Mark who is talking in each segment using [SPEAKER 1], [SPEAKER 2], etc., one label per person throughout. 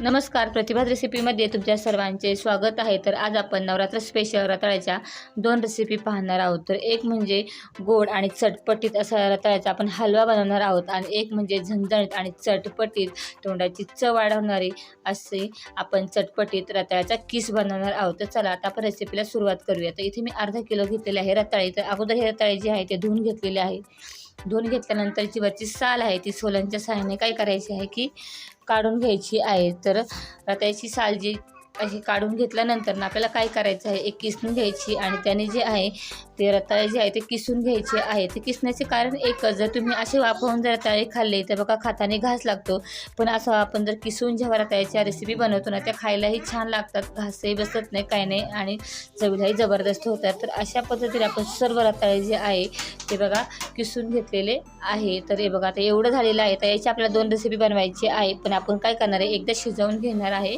[SPEAKER 1] नमस्कार प्रतिभात रेसिपीमध्ये तुमच्या सर्वांचे स्वागत आहे. तर आज आपण नवरात्र स्पेशल रताळ्याच्या दोन रेसिपी पाहणार आहोत. तर एक म्हणजे गोड आणि चटपटीत असा रताळ्याचा आपण हलवा बनवणार आहोत आणि एक म्हणजे झणझणीत आणि चटपटीत तोंडाची चव वाढवणारी असे आपण चटपटीत रताळ्याचा किस बनवणार आहोत. तर चला आता आपण रेसिपीला सुरुवात करूया. तर इथे मी अर्धा किलो घेतलेले आहे रताळी. तर अगोदर हे रताळे जे आहे ते धुवून घेतलेले आहे. धुवून घेतल्यानंतर जी वरची साल आहे ती सोलांच्या सहाय्याने काय करायची आहे की काढून घ्यायची आहे. तर त्याची साल जी अशी काढून घेतल्यानंतर ना आपल्याला काय करायचं आहे? एक किसून घ्यायची आणि त्याने जे आहे ते रताळे जे आहे ते किसून घ्यायचे आहे. ते किसण्याचे कारण एकच जर तुम्ही असे वापरून जर रताळे खाल्ले तर बघा खाताने घास लागतो. पण असं आपण जर किसून जेव्हा रताळ्याच्या रेसिपी बनवतो ना त्या खायलाही छान लागतात. घासही बसत नाही काय नाही आणि चवीलाही जबरदस्त होतात. तर अशा पद्धतीने आपण सर्व रताळे जे आहे ते बघा किसून घेतलेले आहे. तर हे बघा आता एवढं झालेलं आहे. तर याची आपल्याला दोन रेसिपी बनवायची आहे. पण आपण काय करणार आहे? एकदा शिजवून घेणार आहे.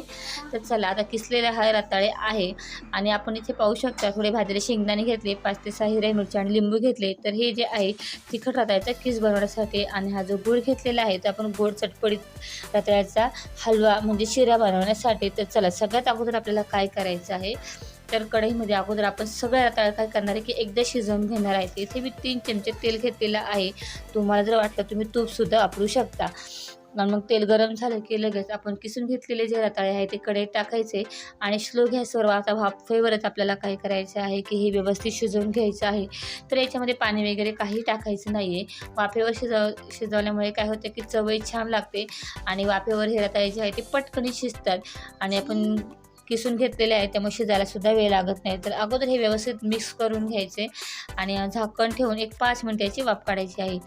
[SPEAKER 1] तर चला आता किसलेला हा रताळे आहे. आणि आपण इथे पाहू शकता थोडे भाजलेले शेंगदाणे घेतले पाच ते सहा हिरव्या मिरच्या आणि लिंबू घेतले. तर हे जे आहे तिखट रताळ्याचा किस बनवण्यासाठी आणि हा जो गुळ घेतलेला आहे तो आपण गोड चटपटीत रताळ्याचा हलवा म्हणजे शिरा बनवण्यासाठी तर चला सगळ्यात अगोदर आपल्याला काय करायचं आहे तर कढईमध्ये अगोदर आपण सगळ्या रताळ्या काय करणार आहे की एकदा शिजवून घेणार आहे. इथे मी तीन चमचे तेल घेतलेलं आहे. तुम्हाला जर वाटलं तुम्ही तूपसुद्धा वापरू शकता. आणि मग तेल गरम झालं की लगेच आपण किसून घेतलेले जे रताळे आहे ते कडे टाकायचे आणि स्लो गॅसवर आता वाफेवरच आपल्याला काय करायचं आहे की हे व्यवस्थित शिजवून घ्यायचं आहे. तर याच्यामध्ये पाणी वगैरे काही टाकायचं नाही आहे वाफेवर शिजव शिजवल्यामुळे काय होतं की चवही छान लागते आणि वाफेवर हे रताळे जे आहे ते पटकनी शिजतात आणि आपण किसून घेतलेले आहे त्यामुळे शिजायला सुद्धा वेळ लागत नाही. तर अगोदर हे व्यवस्थित मिक्स करून घ्यायचे आणि झाकण ठेवून एक पाच मिनिटाची वाफ काढायची आहे.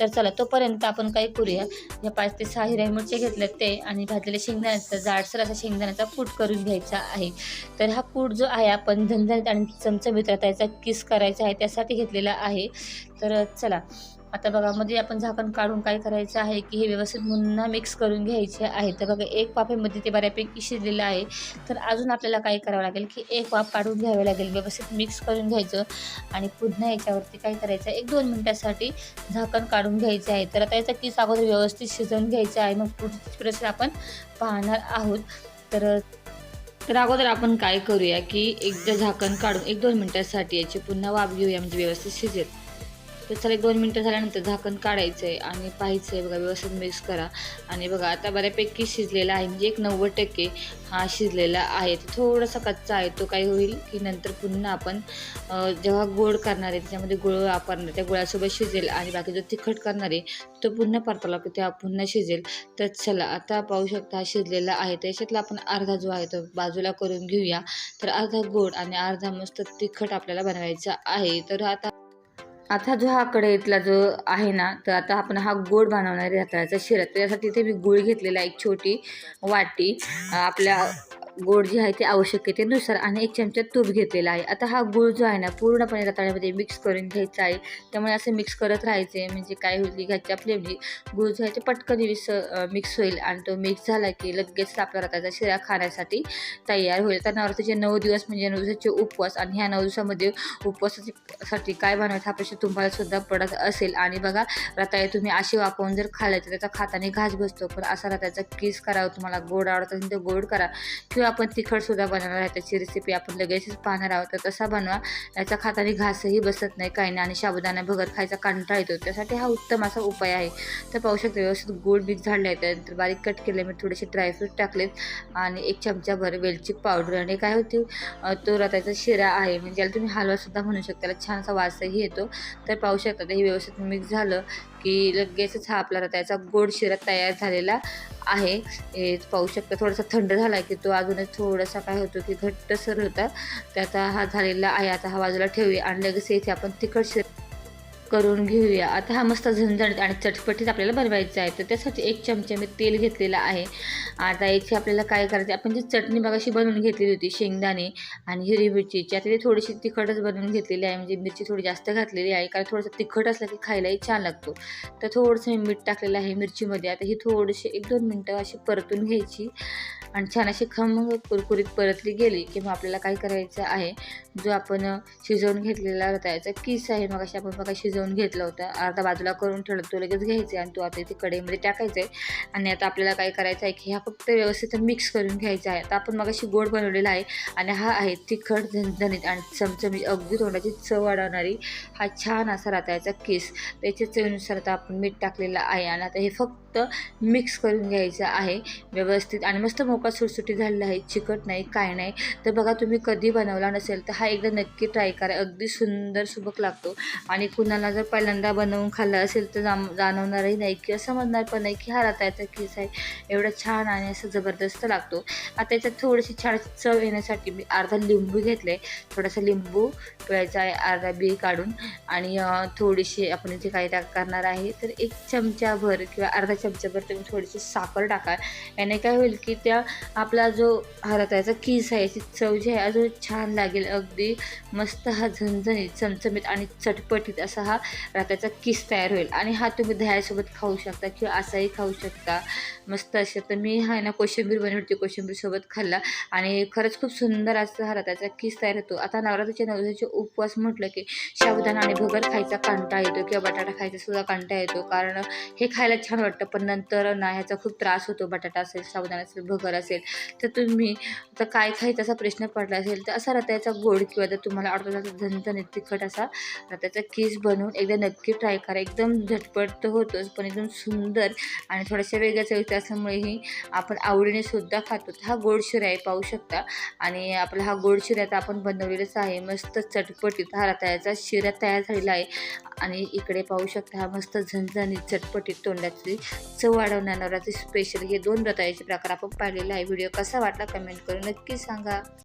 [SPEAKER 1] तर चला तोपर्यंत आपण काय करूया. या पाच ते सहा हिरा मिरचे घेतल्यात ते आणि भाजलेल्या शेंगदाण्याचा जाडसर असा शेंगदाण्याचा कूट करून घ्यायचा आहे. तर हा कूट जो आहे आपण झणझणीत आणि चमचमीत त्याचा किस करायचा आहे त्यासाठी घेतलेला आहे. तर चला आता बघा मध्ये आपण झाकण काढून काय करायचं आहे की हे व्यवस्थित पुन्हा मिक्स करून घ्यायचे आहे. तर बघा एक वाफेमध्ये ते बऱ्यापैकी शिजलेलं आहे. तर अजून आपल्याला काय करावं लागेल की एक वाफ काढून घ्यावे लागेल व्यवस्थित मिक्स करून घ्यायचं. आणि पुन्हा याच्यावरती काय करायचं आहे एक दोन मिनटासाठी झाकण काढून घ्यायचं आहे. तर आता याचा किस अगोदर व्यवस्थित शिजवून घ्यायचं आहे. मग पुढची प्रश्न आपण पाहणार आहोत. तर तर अगोदर आपण काय करूया की एकदा झाकण काढून एक दोन मिनटासाठी याची पुन्हा वाफ घेऊया म्हणजे व्यवस्थित शिजेल. तर चला एक दोन मिनटं झाल्यानंतर झाकण काढायचं आहे आणि पाहायचं आहे बघा व्यवस्थित मिक्स करा. आणि बघा आता बऱ्यापैकी शिजलेला आहे म्हणजे एक नव्वद टक्के हा शिजलेला आहे. थोडासा कच्चा आहे तो काय होईल की नंतर पुन्हा आपण जेव्हा गोड करणार आहे त्याच्यामध्ये गुळ वापरणार त्या गुळासोबत शिजेल आणि बाकी जो तिखट करणार आहे तो पुन्हा परतला की तेव्हा पुन्हा शिजेल. तर चला आता पाहू शकता हा शिजलेला आहे. त्याच्यातला आपण अर्धा जो आहे तो बाजूला करून घेऊया. तर अर्धा गोड आणि अर्धा मस्त तिखट आपल्याला बनवायचा आहे. तर आता आता जो हा कढईतला जो आहे ना तर आता आपण हा गोड बनवणार आहे रताळ्याचा शिरा. त्यासाठी इथे मी गुळ घेतलेला एक छोटी वाटी. आपल्या गोड जे आहे ते आवश्यकतेनुसार आणि एक चमचा तूप घेतलेला आहे. आता हा गूळ जो आहे ना पूर्णपणे रताळ्यामध्ये मिक्स करून घ्यायचा आहे. त्यामुळे असं मिक्स करत राहायचे म्हणजे काय होईल की घरच्या फ्लेमनी गूळ जो आहे ते पटकन विस मिक्स होईल आणि तो मिक्स झाला की लगेच आपला रताळ्याचा शिरा खाण्यासाठी तयार होईल. तर नवरात्राचे नऊ दिवस म्हणजे नऊ दिवसाचे उपवास आणि ह्या नऊ दिवसामध्ये उपवासासाठी काय बनवायचं हा प्रश्न तुम्हाला सुद्धा पडत असेल. आणि बघा रताळे तुम्ही अशी वापरून जर खाल्ले तर त्याचा खाताने घास बसतो. पण असा रताळ्याचा किस करावा तुम्हाला? गोड आवडत असेल तर गोड करा. किंवा आपण तिखटसुद्धा बनवणार आहे त्याची रेसिपी आपण लगेचच पाहणार आहोत. तर तसा बनवा. याचा खाताने घासही बसत नाही काही नाही आणि साबुदाणा भगर खायचा कंटाळ येतो. त्यासाठी हा उत्तम असा उपाय आहे. तर पाहू शकता व्यवस्थित गोड बीज झाडले आहे. त्यानंतर बारीक कट केले मी थोडेसे ड्रायफ्रूट टाकलेत आणि एक चमचाभर वेलची पावडर आणि काय होती? तो रताचा शिरा आहे. म्हणजे याला तुम्ही हलवासुद्धा म्हणू शकता. त्याला छान असा वासही येतो. तर पाहू शकता हे व्यवस्थित मिक्स झालं. की लगेचच हा आपला त्याचा गोड शिरा तयार झालेला आहे. हे पाहू शकता थोडासा थंड झाला की तो अजूनच थोडासा काय होतो की घट्टसर होता त्याचा हा झालेला आहे. आता हा बाजूला ठेवूया आणि लगेच इथे आपण तिखट शिरा करून घेऊया. आता हा मस्त झणझणीत आणि चटपटीत आपल्याला बनवायचा आहे. तर त्यासाठी एक चमचा मी तेल घेतलेला आहे. आता इथे आपल्याला काय करायचं आपण जी चटणी बघाशी बनवून घेतलेली होती शेंगदाणे आणि हिरवी मिरचीची आता ती थोडीशी तिखटच बनवून घेतलेली आहे. म्हणजे मिरची थोडी जास्त घातलेली आहे कारण थोडंसं तिखट असलं की खायलाही छान लागतो. तर थोडंसं मी मीठ टाकलेलं आहे मिरचीमध्ये. आता ही थोडीशी एक दोन मिनटं अशी परतून घ्यायची. आणि छान अशी खमंग कुरकुरीत परतली गेली की मग आपल्याला काय करायचं आहे जो आपण शिजवून घेतलेला रताळ्याचा किस आहे मग अशी आपण बघा शिजवून घेतला घेतलं होतं. अर्धा बाजूला करून ठेवलं तो लगेच घ्यायचा आणि तो आता इथे कढईमध्ये टाकायचं आहे. आणि आता आपल्याला काय करायचं आहे की ह्या फक्त व्यवस्थित मिक्स करून घ्यायचा आहे. आता आपण मगाशी गोड बनवलेला आहे आणि हा आहे तिखट झणझणीत आणि चमचमीत अगदी तोंडाची चव वाढवणारी हा छान असा राहतायचा केस. त्याच्या चवीनुसार आता आपण मीठ टाकलेलं आहे आणि आता हे फक्त मिक्स करून घ्यायचं आहे. व्यवस्थित आणि मस्त मोका सुटसुटी झालेला आहे. चिकट नाही काय नाही. तर बघा तुम्ही कधी बनवला नसेल तर हा एकदा नक्की ट्राय करा. अगदी सुंदर सुबक लागतो. आणि कुणाला जर पहिल्यांदा बनवून खाल्लं असेल तर जाम जाणवणारही नाही. किंवा समजणार पण नाही की हा रताळ्याचा केस आहे एवढा छान आणि असं जबरदस्त लागतो. आता त्याच्यात थोडीशी छान चव येण्यासाठी मी अर्धा लिंबू घेतले. थोडासा लिंबू पिळायचा आहे अर्धा बी काढून. आणि थोडीशी आपण इथे काय टाक करणार आहे तर एक चमचाभर किंवा अर्धा चमचाभर तुम्ही थोडीशी साखर टाका. याने काय होईल की त्या आपला जो हा रताळ्याचा किस आहे याची चव जी आहे अजून छान लागेल. अगदी अगदी मस्त हा झणझणीत चमचमीत आणि चटपटीत असा हा रताळ्याचा किस तयार होईल. आणि हा तुम्ही दह्यासोबत खाऊ शकता किंवा असाही खाऊ शकता. मस्त असे तर मी हा ना कोशिंबीर बनवते कोशिंबीरसोबत खाल्ला. आणि खरंच खूप सुंदर असं हा त्याचा किस तयार होतो. आता नवरात्रीच्या नवरात्रीचे उपवास म्हटलं की साबुदाणा आणि भगर खायचा कांटा येतो किंवा बटाटा खायचा सुद्धा कांटा येतो. कारण हे खायला छान वाटतं पण नंतर ना ह्याचा खूप त्रास होतो. बटाटा असेल साबुदाणा असेल भगर असेल तर तुम्ही आता काय खायचा असा प्रश्न पडला असेल तर असा रताळ्याचा गोड किंवा जर तुम्हाला आवडतो असा झणझणीत तिखट असा रताळ्याचा किस बनवून एकदा नक्की ट्राय करा. एकदम झटपट तर होतोच पण एकदम सुंदर आणि थोड्याशा वेगळ्या त्याच्यामुळेही आपण आवडीने सुद्धा खातो. हा गोड शिरा आहे पाहू शकता. आणि आपला हा गोड शिरा तर आपण बनवलेलाच आहे मस्त चटपटीत. हा रताळ्याचा शिरा तयार झालेला आहे. आणि इकडे पाहू शकता हा मस्त झणझणीत चटपटीत तोंडाची चव वाढवणारा स्पेशल हे दोन रताळ्याचे प्रकार आपण पाहिलेले आहे. व्हिडिओ कसा वाटला कमेंट करून नक्की सांगा.